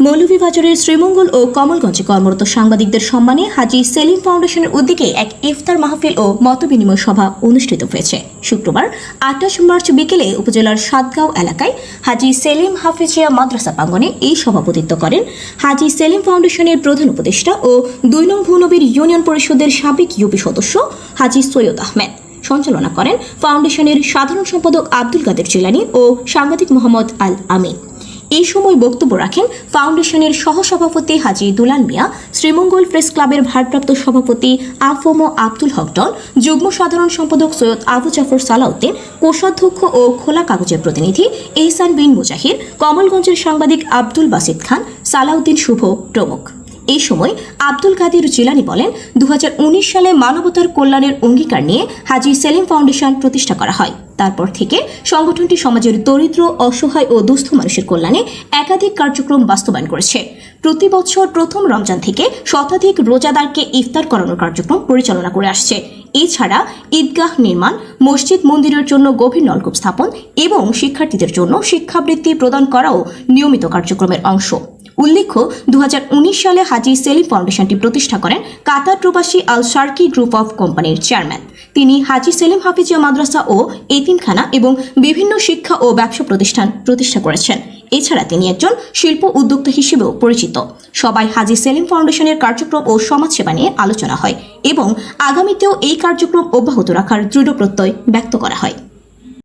মৌলভীবাজারের শ্রীমঙ্গল ও কমলগঞ্জে কর্মরত সাংবাদিকদের সম্মানে হাজি সেলিম ফাউন্ডেশনের উদ্যোগে এক ইফতার মাহফিল ও মতবিনিময় সভা অনুষ্ঠিত হয়েছে। শুক্রবার, আঠাশ মার্চ বিকেলে উপজেলার সাতগাঁও এলাকায় হাজি সেলিম হাফিজিয়া মাদ্রাসা প্রাঙ্গনে এই সভাপতিত্ব করেন। হাজি সেলিম ফাউন্ডেশনের প্রধান উপদেষ্টা ও দুই নং ভুনবীর ইউনিয়ন পরিষদের সাবেক ইউপি সদস্য হাজি সৈয়দ আহমেদ। সঞ্চালনা করেন ফাউন্ডেশনের সাধারণ সম্পাদক আব্দুল কাদের জিলানি ও সাংবাদিক মোহাম্মদ আল আমিন। এই সময় বক্তব্য রাখেন ফাউন্ডেশনের সহসভাপতি হাজি দুলাল মিয়া, শ্রীমঙ্গল প্রেস ক্লাবের ভারপ্রাপ্ত সভাপতি আফম আব্দুল হকডন যুগ্ম সাধারণ সম্পাদক সৈয়দ আবু জাফর সালাউদ্দিন, কোষাধ্যক্ষ ও খোলা কাগজের প্রতিনিধি এহসান বিন মুজাহির, কমলগঞ্জের সাংবাদিক আব্দুল বাসিদ খান, সালাউদ্দিন শুভ প্রমুখ। এই সময় আব্দুল কাদির জিলানি বলেন দু হাজার উনিশ সালে মানবতার কল্যাণের অঙ্গীকার নিয়ে হাজি সেলিম ফাউন্ডেশন প্রতিষ্ঠা করা হয়। তারপর থেকে সংগঠনটি সমাজের দরিদ্র, অসহায় ও দুস্থ মানুষের কল্যাণে একাধিক কার্যক্রম বাস্তবায়ন করেছে। প্রতি বছর প্রথম রমজান থেকে শতাধিক রোজাদারকে ইফতার করানোর কার্যক্রম পরিচালনা করে আসছে। এছাড়া ঈদগাহ নির্মাণ, মসজিদ মন্দিরের জন্য গভীর নলকূপ স্থাপন এবং শিক্ষার্থীদের জন্য শিক্ষাবৃত্তি প্রদান করাও নিয়মিত কার্যক্রমের অংশ। উল্লেখ্য দু হাজার উনিশ সালে হাজি সেলিম ফাউন্ডেশনটি প্রতিষ্ঠা করেন কাতার প্রবাসী আল সার্কি গ্রুপ অফ কোম্পানির চেয়ারম্যান। তিনি হাজি সেলিম হাফিজিয়া মাদ্রাসা ও এতিমখানা এবং বিভিন্ন শিক্ষা ও ব্যবসা প্রতিষ্ঠান প্রতিষ্ঠা করেছেন। এছাড়া তিনি একজন শিল্প উদ্যোক্তা হিসেবেও পরিচিত। সবাই হাজি সেলিম ফাউন্ডেশনের কার্যক্রম ও সমাজসেবা নিয়ে আলোচনা হয় এবং আগামীতেও এই কার্যক্রম অব্যাহত রাখার দৃঢ় প্রত্যয় ব্যক্ত করা হয়।